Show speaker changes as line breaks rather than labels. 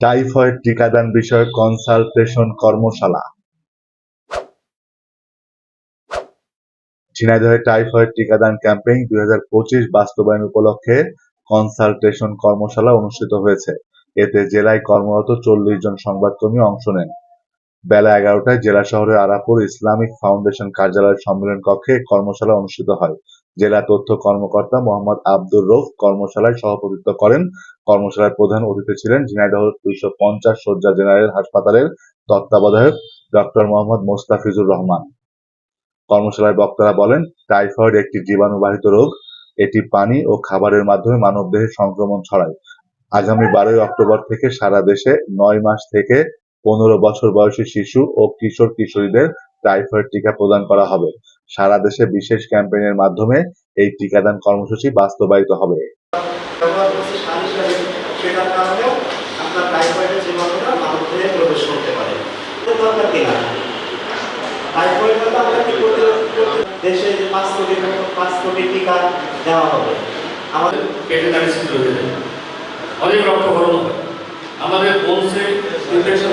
Typhoid টিকাদান বিষয়ক consultation কর্মশালা। ঝিনাইদহে টাইফয়েড টিকাদান ক্যাম্পেইন দুই বাস্তবায়ন উপলক্ষে কনসালটেশন কর্মশালা অনুষ্ঠিত হয়েছে। এতে জেলায় কর্মরত চল্লিশ জন সংবাদকর্মী অংশ নেন। বেলা এগারোটায় জেলা শহরের আরাপুর ইসলামিক ফাউন্ডেশন কার্যালয়ের সম্মেলন কক্ষে কর্মশালা অনুষ্ঠিত হয়। জেলা তথ্য কর্মকর্তা মোহাম্মদ আব্দুর রৌফ কর্মশালায় সভাপতিত্ব করেন। কর্মশালায় প্রধান অতিথি ছিলেন ঝিনাইদহ দুইশো পঞ্চাশ শয্যা জেনারেল হাসপাতালের তত্ত্বাবধায়ক ডক্টর মোহাম্মদ মোস্তাফিজুর রহমান। কর্মশালায় বক্তারা বলেন, টাইফয়েড একটি জীবাণুবাহিত রোগ। এটি পানি ও খাবারের মাধ্যমে মানবদেহে সংক্রমণ ছড়ায়। আগামী বারোই অক্টোবর থেকে সারা দেশে নয় মাস থেকে পনেরো বছর বয়সী শিশু ও কিশোর কিশোরীদের টাইফয়েড টিকা প্রদান করা হবে। সারা দেশে বিশেষ ক্যাম্পেইনের মাধ্যমে এই টিকাদান কর্মসূচি বাস্তবায়িত হবে।
দেশে যে পাঁচ কোটি পাঁচ কোটি টিকা দেওয়া হবে। আমাদের
পেটে দাঁড়িয়ে ছিদ্র হয়ে যায় অনেক রক্তক্ষরণ হয় আমাদের বোনসে ইনফেকশন